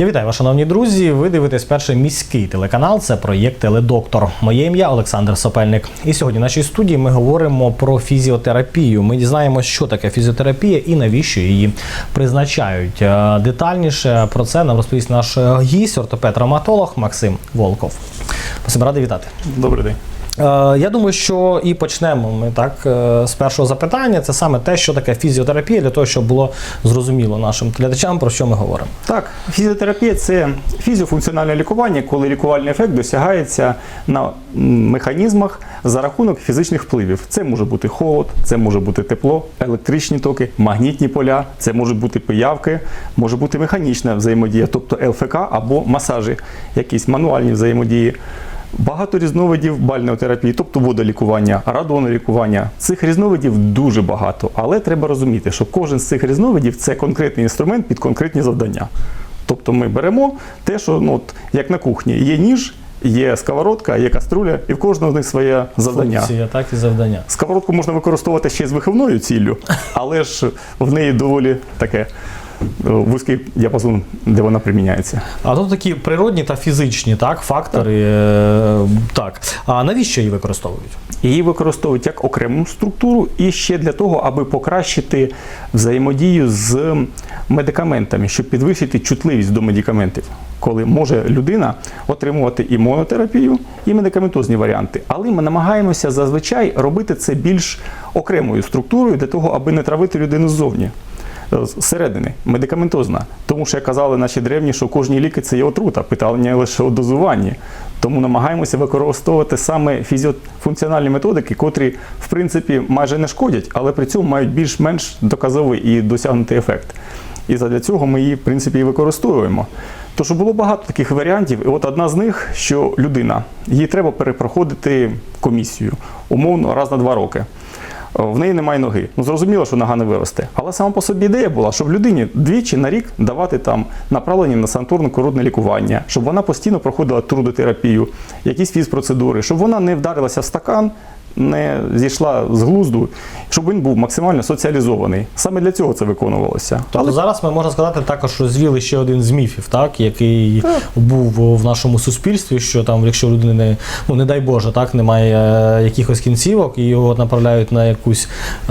Я вітаю вас, шановні друзі. Ви дивитесь перший міський телеканал. Це проєкт Теледоктор. Моє ім'я Олександр Сопельник. І сьогодні в нашій студії ми говоримо про фізіотерапію. Ми дізнаємося, що таке фізіотерапія і навіщо її призначають. Е, Детальніше про це нам розповість наш гість, ортопед-травматолог Максим Волков. Максим, радий вітати. Добрий день. Е, Я думаю, що і почнемо ми так е, з першого запитання. Це саме те, що таке фізіотерапія, для того, щоб було зрозуміло нашим глядачам, про що ми говоримо. Так, фізіотерапія це фізіофункціональне лікування, коли лікувальний ефект досягається на механізмах за рахунок фізичних впливів. Це може бути холод, це може бути тепло, електричні токи, магнітні поля, це можуть бути пиявки, може бути механічна взаємодія, тобто ЛФК або масажі, якісь мануальні взаємодії. Багато різновидів бальнеотерапії, тобто водолікування, радонолікування. Цих різновидів дуже багато, але треба розуміти, що кожен з цих різновидів це конкретний інструмент під конкретні завдання. Тобто ми беремо те, що ну, от, як на кухні, є ніж, є сковородка, є каструля, і в кожного з них своє завдання. Функція, так і завдання. Сковородку можна використовувати ще з виховною ціллю, але ж в неї доволі таке вузький діапазон, де вона приміняється. А тут такі природні та фізичні так, фактори. е, Так. А навіщо її використовують? Її використовують як окрему структуру і ще для того, аби покращити взаємодію з медикаментами, щоб підвищити чутливість до медикаментів, коли може людина отримувати і монотерапію, і медикаментозні варіанти. Але ми намагаємося зазвичай робити це більш окремою структурою для того, аби не травити людину ззовні. Зсередини, медикаментозна. Тому що як казали наші древні, що кожні ліки це є отрута, питання лише у дозуванні. Тому намагаємося використовувати саме фізіофункціональні методики, котрі, в принципі, майже не шкодять, але при цьому мають більш-менш доказовий і досягнутий ефект. І задля цього ми її, в принципі, і використовуємо. Тож було багато таких варіантів, і от одна з них, що людина, їй треба перепроходити комісію, умовно, раз на два роки. В неї немає ноги. Ну зрозуміло, що нога не виросте. Але сама по собі ідея була, щоб людині двічі на рік давати там направлення на санаторно коротне лікування, щоб вона постійно проходила трудотерапію, якісь фізпроцедури, щоб вона не вдарилася в стакан, не зійшла з глузду, щоб він був максимально соціалізований. Саме для цього це виконувалося. Тобто зараз ми можна сказати також розвіли ще один з міфів, так, який був в нашому суспільстві, що там, якщо людини не, ну не дай Боже, так, немає е, якихось кінцівок, і його направляють на якусь е,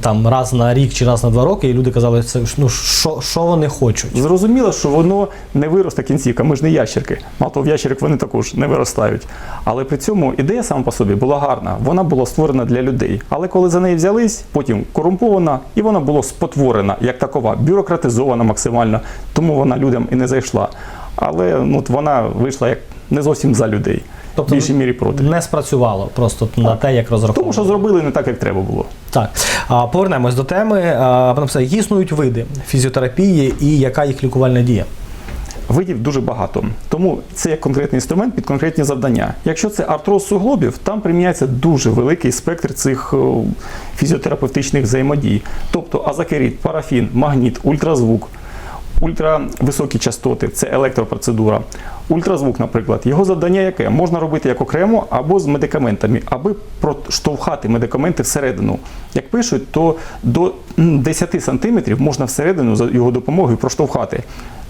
там раз на рік чи раз на два роки, і люди казали, це ну що, що вони хочуть. Зрозуміло, що воно не виросте кінцівка, ми ж не ящерки. Мало того, в ящерик вони також не виростають. Але при цьому ідея сама по собі була гарна, вона була створена для людей. Але коли за неї взялись, потім корумпована, і вона була спотворена як такова, бюрократизована максимально, тому вона людям і не зайшла. Але ну, вона вийшла як не зовсім за людей, Тобто більшій мірі проти. Не спрацювало просто на те, як розраховували. Тому що зробили не так, як треба було. Так, а, повернемось до теми. А, Пане Псе, існують види фізіотерапії і яка їх лікувальна дія? Видів дуже багато, тому це як конкретний інструмент під конкретні завдання. Якщо це артроз суглобів, там приміняється дуже великий спектр цих фізіотерапевтичних взаємодій, тобто азакерит, парафін, магніт, ультразвук. Ультрависокі частоти це електропроцедура. Ультразвук, наприклад, його завдання яке? Можна робити як окремо або з медикаментами, аби проштовхати медикаменти всередину. Як пишуть, то до 10 сантиметрів можна всередину за його допомогою проштовхати.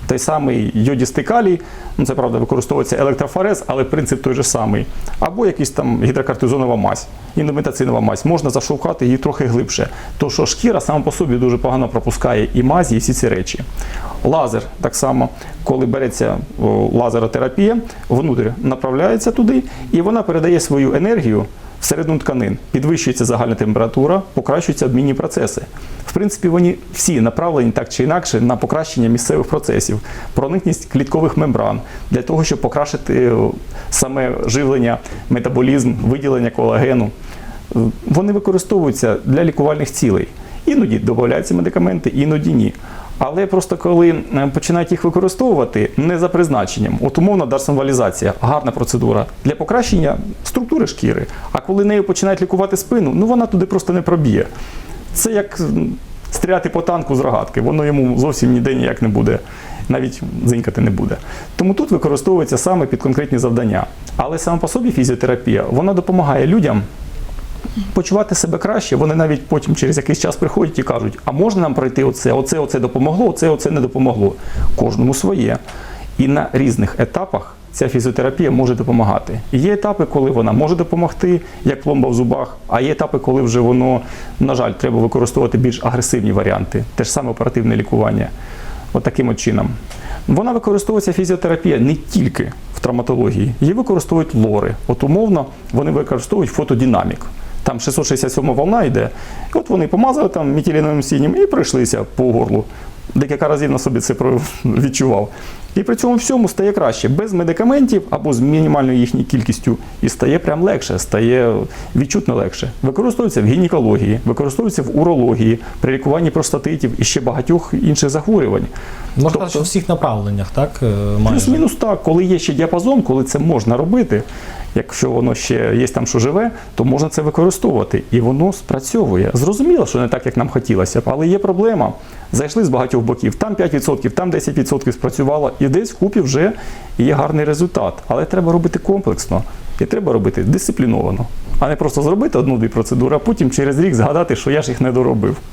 Той самий йодістий калій, ну це правда використовується електрофорез, але принцип той же самий. Або якась там гідрокортизонова мазь, індомітацинова мазь. Можна зашовкати її трохи глибше. То що шкіра сама по собі дуже погано пропускає і мазі, і всі ці речі. Лазер так само, коли береться лазеротерапія, внутрі направляється туди, і вона передає свою енергію всередину тканин. Підвищується загальна температура, покращуються обмінні процеси. В принципі, вони всі направлені так чи інакше на покращення місцевих процесів, проникність кліткових мембран для того, щоб покращити саме живлення, метаболізм, виділення колагену. Е, Вони використовуються для лікувальних цілей. Іноді додаються медикаменти, іноді ні. Але просто коли е, починають їх використовувати не за призначенням, от умовно дарсонвалізація, гарна процедура для покращення структури шкіри. А коли нею починають лікувати спину, ну вона туди просто не проб'є. Це як стріляти по танку з рогатки, воно йому зовсім ніде ніяк не буде, навіть дзинькати не буде. Тому тут використовується саме під конкретні завдання. Але саме по собі фізіотерапія вона допомагає людям почувати себе краще, вони навіть потім через якийсь час приходять і кажуть, а можна нам пройти оце, оце, оце допомогло, оце, оце не допомогло. Кожному своє. І на різних етапах ця фізіотерапія може допомагати. Є етапи, коли вона може допомогти, як пломба в зубах, а є етапи, коли вже воно, на жаль, треба використовувати більш агресивні варіанти, те ж саме оперативне лікування. От таким от чином. Вона використовується фізіотерапія не тільки в травматології, її використовують лори. От умовно вони використовують фотодинамік. Там 667 волна йде, і от вони помазали там мітіліновим сінім і пройшлися по горлу. Декілька разів на собі це відчував. І при цьому всьому стає краще без медикаментів або з мінімальною їхньою кількістю, і стає прям легше, стає відчутно легше. Використовується в гінекології, використовується в урології, при лікуванні простатитів і ще багатьох інших захворювань. Можна Тобто- що в всіх направленнях, так? е. Плюс-мінус так, коли є ще діапазон, коли це можна робити, якщо воно ще є там, що живе, то можна це використовувати. І воно спрацьовує. Зрозуміло, що не так, як нам хотілося б, але є проблема. Зайшли з багатьох боків, там 5%, там 10% спрацювало, і десь вкупі вже є гарний результат. Але треба робити комплексно і треба робити дисципліновано. А не просто зробити одну-дві процедури, а потім через рік згадати, що я ж їх не доробив.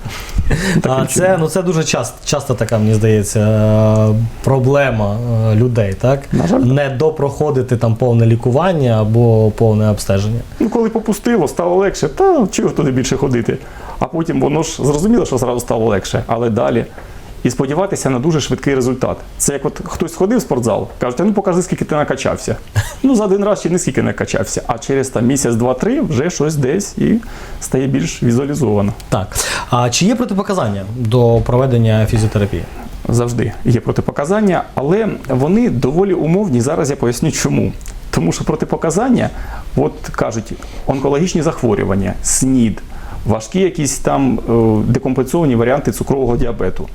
А це, ну, це дуже часто, часто така, мені здається, е, проблема е, людей, так? На жаль. Не допроходити там повне лікування або повне обстеження. Ну, коли попустило, стало легше, та чого туди більше ходити. А потім воно ж зрозуміло, що зразу стало легше, але далі. І сподіватися на дуже швидкий результат. Це як от хтось сходив в спортзал, кажуть, ну покажи, скільки ти накачався. Ну, за один раз ще не скільки накачався, а через там місяць, два-три вже щось десь і стає більш візуалізовано. Так. А чи є протипоказання до проведення фізіотерапії? Завжди є протипоказання, але вони доволі умовні. Зараз я поясню чому. Тому що протипоказання, от кажуть, онкологічні захворювання, СНІД, важкі якісь там е, декомпенсовані варіанти цукрового діабету.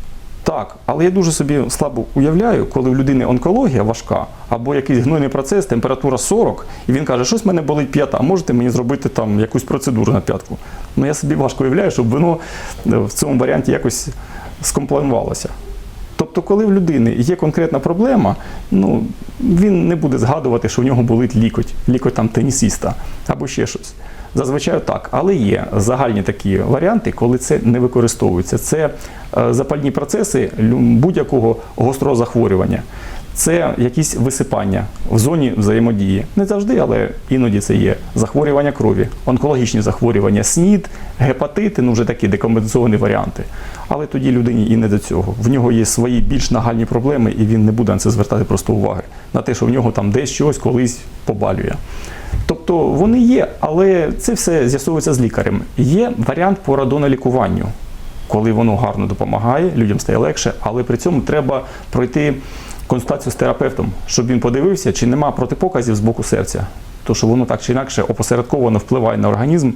Так, але я дуже собі слабо уявляю, коли в людини онкологія важка, або якийсь гнойний процес, температура 40, і він каже, щось в мене болить п'ята, а можете мені зробити там якусь процедуру на п'ятку. Ну я собі важко уявляю, щоб воно е, в цьому варіанті якось скомпланувалося. Тобто, коли в людини є конкретна проблема, ну він не буде згадувати, що в нього болить лікоть, лікоть там тенісіста або ще щось. Зазвичай так, але є загальні такі варіанти, коли це не використовується. Це е, запальні процеси будь-якого гострого захворювання. Це якісь висипання в зоні взаємодії. Не завжди, але іноді це є. Захворювання крові, онкологічні захворювання, СНІД, гепатити, ну вже такі декомпенсовані варіанти. Але тоді людині і не до цього. В нього є свої більш нагальні проблеми, і він не буде на це звертати просто уваги на те, що в нього там десь щось колись побалює. Тобто вони є, але це все з'ясовується з лікарем. Є варіант по радонолікуванню, коли воно гарно допомагає, людям стає легше, але при цьому треба пройти консультацію з терапевтом, щоб він подивився, чи нема протипоказів з боку серця. То що воно так чи інакше опосередковано впливає на організм,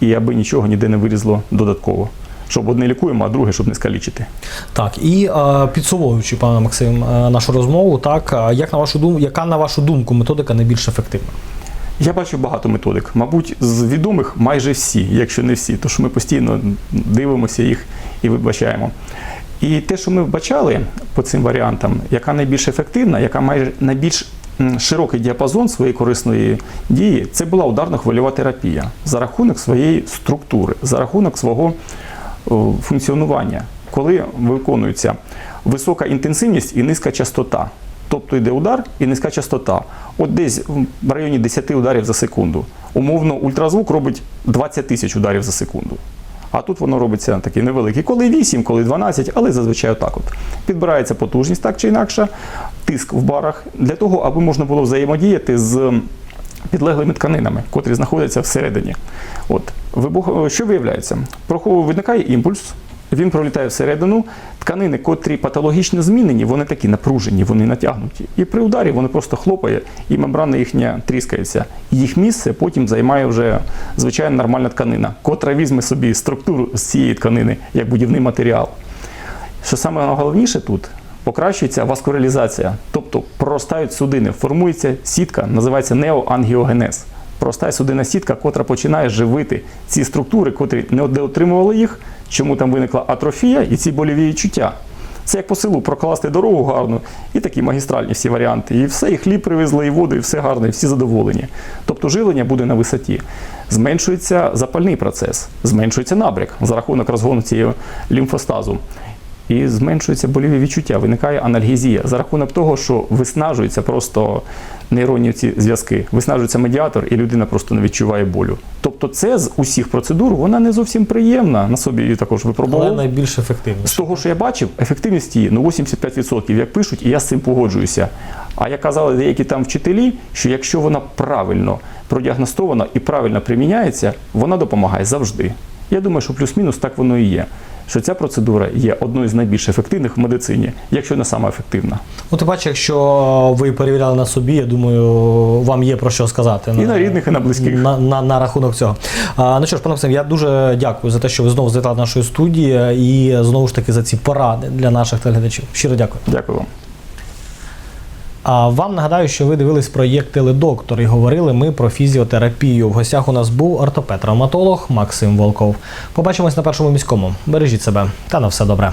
і аби нічого ніде не вирізло додатково. Щоб одне лікуємо, а друге, щоб не скалічити. Так, і е, підсумовуючи, пане Максим, е, нашу розмову, так, е, як на вашу думку, яка на вашу думку методика найбільш ефективна? Я бачу багато методик. Мабуть, з відомих майже всі, якщо не всі, тому що ми постійно дивимося їх і вибачаємо. І те, що ми вбачали по цим варіантам, яка найбільш ефективна, яка має найбільш широкий діапазон своєї корисної дії, це була ударно-хвильова терапія за рахунок своєї структури, за рахунок свого функціонування, коли виконується висока інтенсивність і низька частота. Тобто йде удар і низька частота. От десь в районі 10 ударів за секунду. Умовно, ультразвук робить 20 тисяч ударів за секунду. А тут воно робиться такий невеликий. Коли 8, коли 12, але зазвичай отак от. Підбирається потужність так чи інакше, тиск в барах для того, аби можна було взаємодіяти з підлеглими тканинами, котрі знаходяться всередині. От. Вибух... Що виявляється? Виникає імпульс, він пролітає всередину. Тканини, котрі патологічно змінені, вони такі напружені, вони натягнуті. І при ударі вони просто хлопає, і мембрана їхня тріскається. Їх місце потім займає вже звичайна нормальна тканина, котра візьме собі структуру з цієї тканини як будівний матеріал. Що саме головніше тут покращується васкуляризація, тобто проростають судини, формується сітка, називається неоангіогенез. Проростає судинна сітка, котра починає живити ці структури, котрі не отримували їх, чому там виникла атрофія і ці больові відчуття. Це як по селу прокласти дорогу гарну і такі магістральні всі варіанти. І все, і хліб привезли, і воду, і все гарно, і всі задоволені. Тобто живлення буде на висоті. Зменшується запальний процес, зменшується набряк за рахунок розгону цієї лімфостазу. І зменшуються боліві відчуття, виникає анальгезія за рахунок того, що виснажуються просто нейронні ці зв'язки, виснажується медіатор, і людина просто не відчуває болю. Тобто, це з усіх процедур вона не зовсім приємна. На собі її також Але випробував. найбільш З того, що я бачив, ефективність її ну 85%, як пишуть, і я з цим погоджуюся. А як казали деякі там вчителі, що якщо вона правильно продіагностована і правильно приміняється, вона допомагає завжди. Я думаю, що плюс-мінус так воно і є. Що ця процедура є одною з найбільш ефективних в медицині, якщо не сама ефективна. Ну, ти бачиш, якщо ви перевіряли на собі, я думаю, вам є про що сказати. І на рідних, і на близьких. На, на, на рахунок цього. А, ну що ж, пане Максим, я дуже дякую за те, що ви знову звітали нашої студії і знову ж таки за ці поради для наших телеглядачів. Щиро дякую. Дякую вам. А вам нагадаю, що ви дивились проєкт Теледоктор і говорили ми про фізіотерапію. В гостях у нас був ортопед-травматолог Максим Волков. Побачимось на першому міському. Бережіть себе та на все добре.